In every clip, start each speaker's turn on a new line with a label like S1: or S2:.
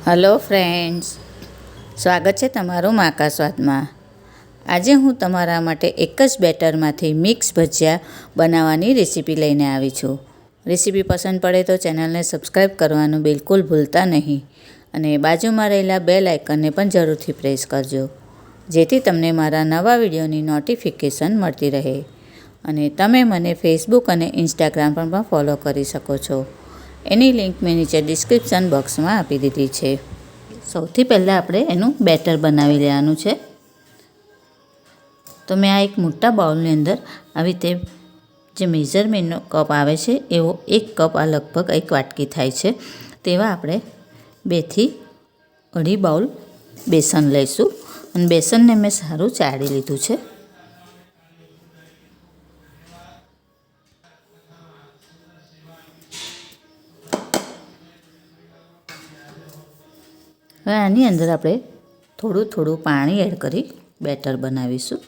S1: Hello friends, સ્વાગત છે તમારું માકા સ્વાદમાં. આજે હું તમારા માટે એક જ બેટરમાંથી મિક્સ ભજીયા બનાવવાની રેસીપી લઈને આવી છું. રેસીપી પસંદ પડે તો ચેનલને સબસ્ક્રાઈબ કરવાનું બિલકુલ ભૂલતા નહીં અને બાજુમાં રહેલા બેલ આઇકનને પણ જરૂરથી પ્રેસ કરજો, જેથી તમને મારા નવા વિડીયોની નોટિફિકેશન મળતી રહે. અને તમે મને ફેસબુક અને ઇન્સ્ટાગ્રામ પણ ફોલો કરી શકો છો. એની લિંક મેં નીચે ડિસ્ક્રિપ્શન બોક્સમાં આપી દીધી છે. સૌથી પહેલાં આપણે એનું બેટર બનાવી લેવાનું છે. તો મેં આ એક મોટા બાઉલની અંદર આવી રીતે જે મેઝરમેન્ટનો કપ આવે છે, એવો એક કપ આ લગભગ એક વાટકી થાય છે. તેવા આપણે બેથી અઢી બાઉલ બેસન લઈશું. અને બેસનને મેં સારું ચાળી લીધું છે. હવે આની અંદર આપણે થોડું થોડું પાણી એડ કરી બેટર બનાવીશું.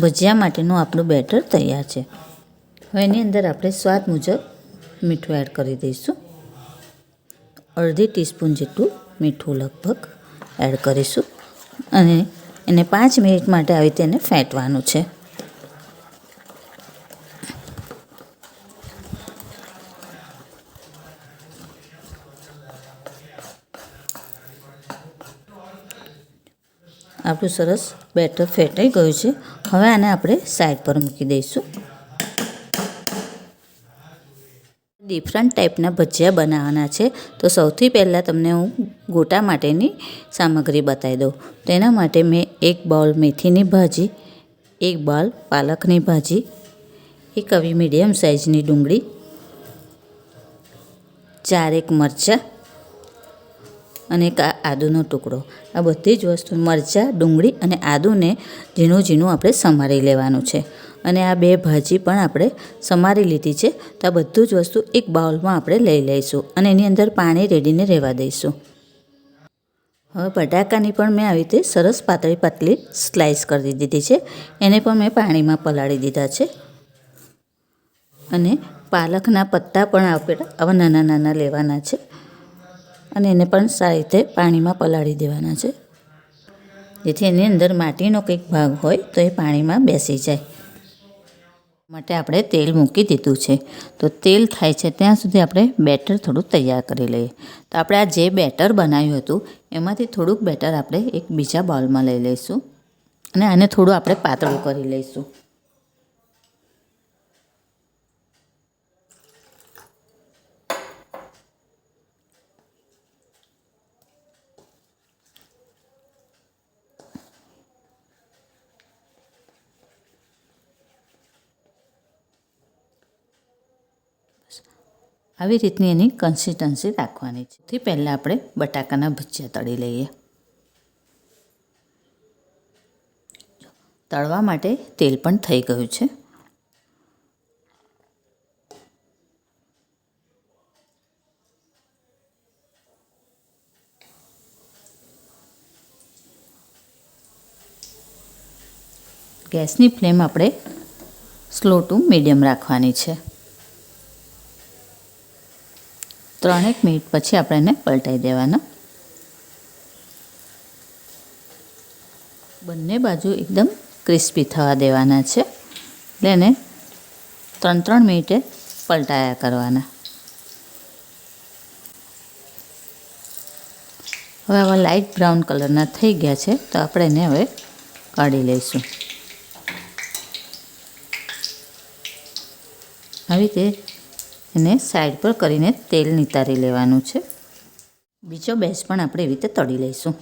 S1: ભજીયા માટેનું આપણું બેટર તૈયાર છે. હવે એની અંદર આપણે સ્વાદ મુજબ મીઠું એડ કરી દઈશું. અડધી ટીસ્પૂન જેટલું મીઠું લગભગ એડ કરીશું. અને એને પાંચ મિનિટ માટે આવી તેને ફેંટવાનું છે. આપણું સરસ બેટર ફેટાઈ ગયું છે. હવે આને આપણે સાઈડ પર મૂકી દઈશું. ડિફરન્ટ ટાઈપના ભજીયા બનાવવાના છે. તો સૌથી પહેલાં તમને હું ગોટા માટેની સામગ્રી બતાવી દઉં. તેના માટે મેં એક બાઉલ મેથીની ભાજી, એક બાઉલ પાલકની ભાજી, એક આવી મીડિયમ સાઇઝની ડુંગળી, ચારેક મરચાં અને એક આદુનો ટુકડો. આ બધી જ વસ્તુ મરચાં, ડુંગળી અને આદુને ઝીણું ઝીણું આપણે સમારી લેવાનું છે. અને આ બે ભાજી પણ આપણે સમારી લીધી છે. તો આ બધું જ વસ્તુ એક બાઉલમાં આપણે લઈ લઈશું અને એની અંદર પાણી રેડીને રહેવા દઈશું. હવે બટાકાની પણ મેં આવી રીતે સરસ પાતળી પાતળી સ્લાઇસ કરી દીધી છે. એને પણ મેં પાણીમાં પલાળી દીધા છે. અને પાલકના પત્તા પણ આપણે આવા નાના નાના લેવાના છે. અને એને પણ સારી રીતે પાણીમાં પલાળી દેવાના છે. જેથી એની અંદર માટીનો કંઈક ભાગ હોય તો એ પાણીમાં બેસી જાય. માટે આપણે તેલ મૂકી દીધું છે. તો તેલ થાય છે ત્યાં સુધી આપણે બેટર થોડું તૈયાર કરી લઈએ. તો આપણે આ જે બેટર બનાવ્યું હતું, એમાંથી થોડુંક બેટર આપણે એક બીજા બાઉલમાં લઈ લઈશું. અને આને થોડું આપણે પાતળું કરી લઈશું. આવી રીતની એની કન્સિસ્ટન્સી રાખવાની છે. થી પહેલાં આપણે બટાકાના ભજીયા તળી લઈએ. તળવા માટે તેલ પણ થઈ ગયું છે. ગેસની ફ્લેમ આપણે સ્લો ટુ મીડિયમ રાખવાની છે. ત્રણેક મિનિટ પછી આપણે એને પલટાઈ દેવાના. બંને બાજુ એકદમ ક્રિસ્પી થવા દેવાના છે. એટલે એને ત્રણ ત્રણ મિનિટે પલટાયા કરવાના. હવે આવા લાઇટ બ્રાઉન કલરના થઈ ગયા છે, તો આપણે એને હવે કાઢી લઈશું. આવી રીતે એને સાઈડ પર કરીને તેલ નિતારી લેવાનું છે. બીજો બેસ પણ આપણે એવી રીતે તળી લઈશું.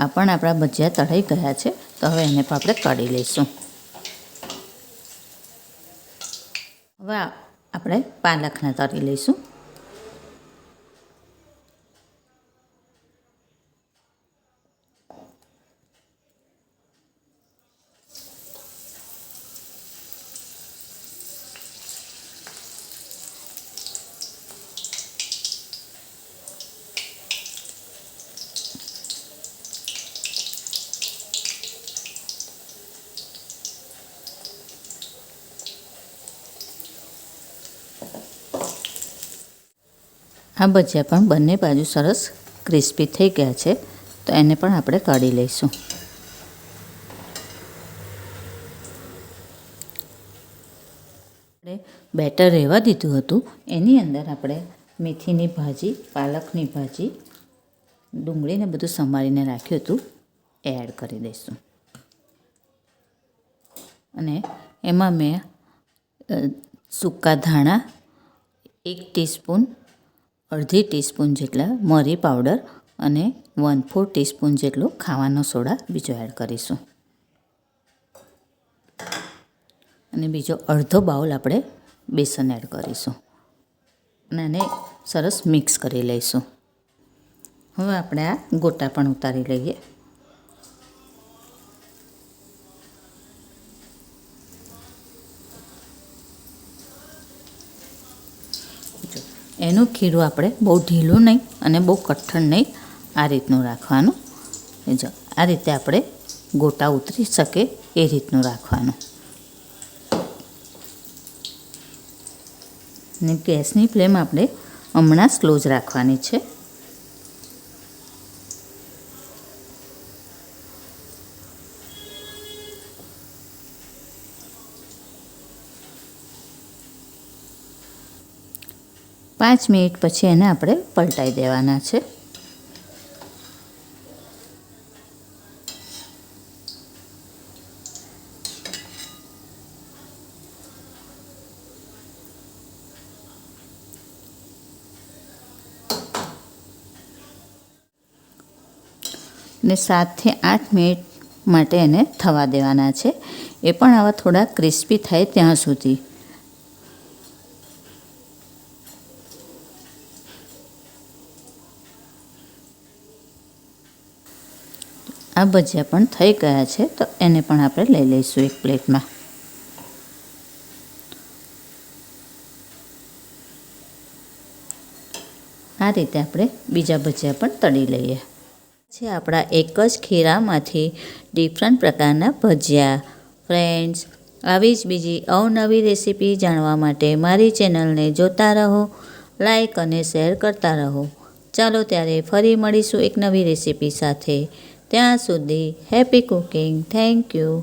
S1: આ પણ આપણા ભજીયા તળાઈ ગયા છે, તો હવે એને પણ આપણે કાઢી લઈશું. હવે આપણે પાલકને તળી લઈશું. આ ભજીયા પણ બંને બાજુ સરસ ક્રિસ્પી થઈ ગયા છે, તો એને પણ આપણે કાઢી લઈશું. આપણે બેટર રહેવા દીધું હતું. એની અંદર આપણે મેથીની ભાજી, પાલકની ભાજી, ડુંગળીને બધું સમારીને રાખ્યું હતું, એડ કરી દઈશું. અને એમાં મેં સૂકા ધાણા, એક ટીસ્પૂન અડધી ટીસ્પૂન જેટલા મરી પાવડર અને વન ફોર ટીસ્પૂન જેટલો ખાવાનો સોડા બીજો એડ કરીશું. અને બીજો અડધો બાઉલ આપણે બેસન એડ કરીશું. અને આને સરસ મિક્સ કરી લઈશું. હવે આપણે આ ગોટા પણ ઉતારી લઈએ. એનું ખીરું આપણે બહુ ઢીલું નહીં અને બહુ કઠણ નહીં આ રીતનું રાખવાનું. જો, આ રીતે આપણે ગોટા ઉતરી શકે એ રીતનું રાખવાનું. ને ગેસની ફ્લેમ આપણે હમણાં સ્લો જ રાખવાની છે. પાંચ મિનિટ પછી એને આપણે પલટાઈ દેવાના છે. ને સાતથી આઠ મિનિટ માટે એને થવા દેવાના છે. એ પણ આવા થોડા ક્રિસ્પી થાય ત્યાં સુધી. આ ભજીયા પણ થઈ ગયા છે, તો એને પણ આપણે લઈ લઈશું એક પ્લેટમાં. આ રીતે આપણે બીજા ભજીયા પણ તળી લઈએ. છે આપણા એક જ ખીરામાંથી ડિફરન્ટ પ્રકારના ભજીયા ફ્રેન્ડ્સ આવી જ બીજી અવનવી રેસીપી જાણવા માટે મારી ચેનલને જોતા રહો લાઈક અને શેર કરતા રહો. ચાલો ત્યારે ફરી મળીશું એક નવી રેસીપી સાથે. ત્યાં સુધી હેપી કુકિંગ થેન્ક યુ